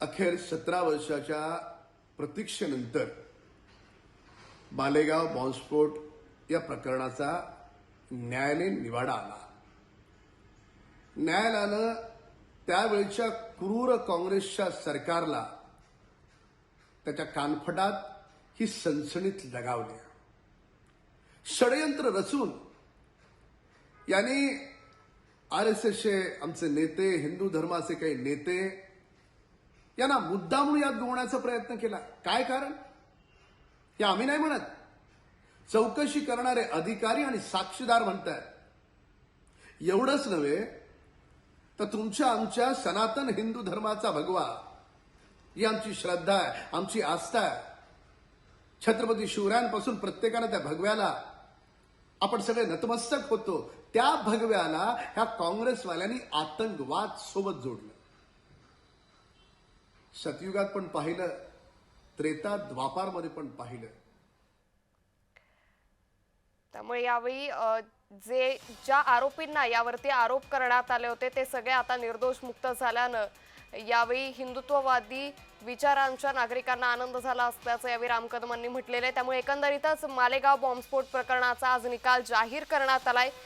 अखेर सतरा वर्षाच्या प्रतीक्षेनंतर बालेगाव बॉम्बस्फोट या प्रकरणाचा न्यायालयीन निवाडा आला. न्यायालयानं त्यावेळच्या क्रूर काँग्रेसच्या सरकारला त्याच्या कानफटात ही सनसणीत लगावली. षडयंत्र रचून यांनी आर एस एसचे आमचे नेते हिंदू धर्माचे काही नेते यांना मुद्दामून यात गोवण्याचा प्रयत्न केला. काय कारण? हे आम्ही नाही म्हणत. चौकशी करणारे अधिकारी आणि साक्षीदार म्हणतात एवढंच नव्हे तर तुमच्या आमच्या सनातन हिंदू धर्माचा भगवा. ही आमची श्रद्धा आहे आमची आस्था आहे. छत्रपती शिवरायांपासून प्रत्येकानं त्या भगव्याला आपण सगळे नतमस्तक होतो. त्या भगव्याला ह्या काँग्रेसवाल्यांनी आतंकवाद सोबत जोडलं. सतयुगात पण पाहिलं त्रेता द्वापारमध्ये पण पाहिलं. त्यामुळे यावेळी जे ज्या आरोपींना यावरती आरोप करण्यात आले होते ते सगळे आता निर्दोष मुक्त झाल्यानं यावेळी हिंदुत्ववादी विचारांच्या नागरिकांना आनंद झाला असल्याचं यावेळी राम कदमांनी म्हटलेलं आहे. त्यामुळे एकंदरीतच मालेगाव बॉम्बस्फोट प्रकरणाचा आज निकाल जाहीर करण्यात आलाय.